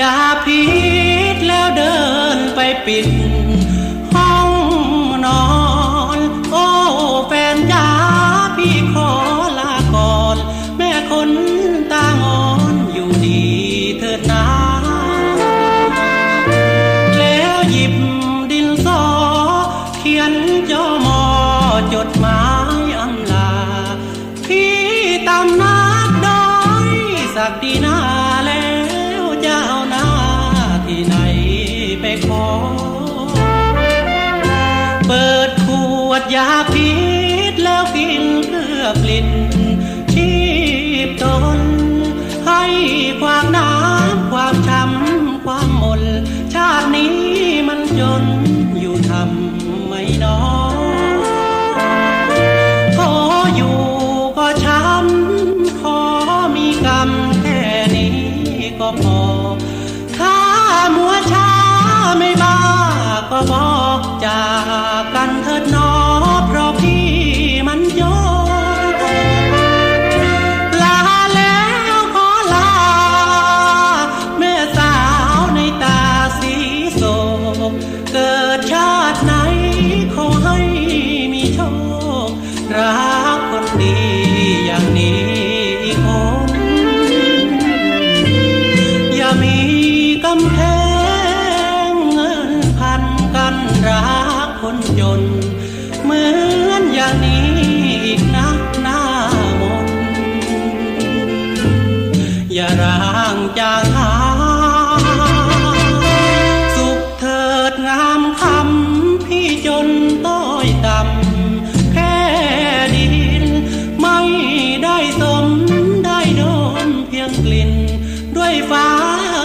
ยาพิษแล้วเดินไปปิด ห้องนอน โอ้แฟนจ๋าพี่ขอลาก่อน แม่คนตางอนอยู่ดีเถิดนาแล้วหยิบดินสอ เขียนจอมอจดหมายอำลา พี่ตำนักดอยสักดีนา ไปขอ เปิดขวดยาพิษแล้วกินเพื่อกลิ่น ไม่บ้าก็บอกจากกันเถิดหนอเพราะพี่มันโยนลาแล้วขอลา แม่สาวในตาสีโศกเกิดชาติไหนขอให้มีโชครักคนดีอย่างนี้ เหมือนอย่างนี้นักหน้ามนอย่าร้างจางหาสุขเถิดงามคำพี่จนต้อยต่ำแค่ดิน ไม่ได้สมได้โดนเพียงกลิ่น ด้วยฟ้า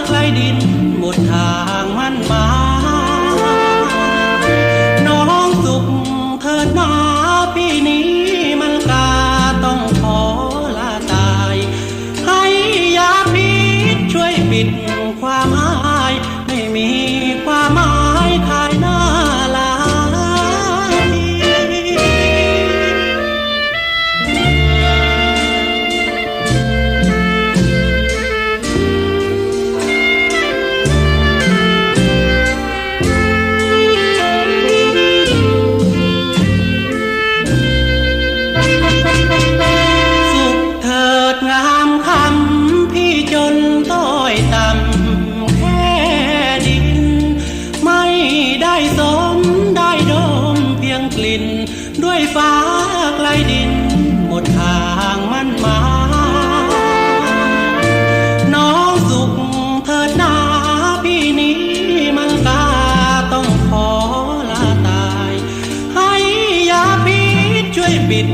ไกลดินหมดทางมันมาน้ ปิดความ ได้สมได้ดมเพียงกลิ่น ด้วยฟ้าไกลดิน หมดทางมันมาน้องสุขเถิดหนาพี่นี้มันกาต้องขอลาตาย ให้ยาพิษช่วยปิด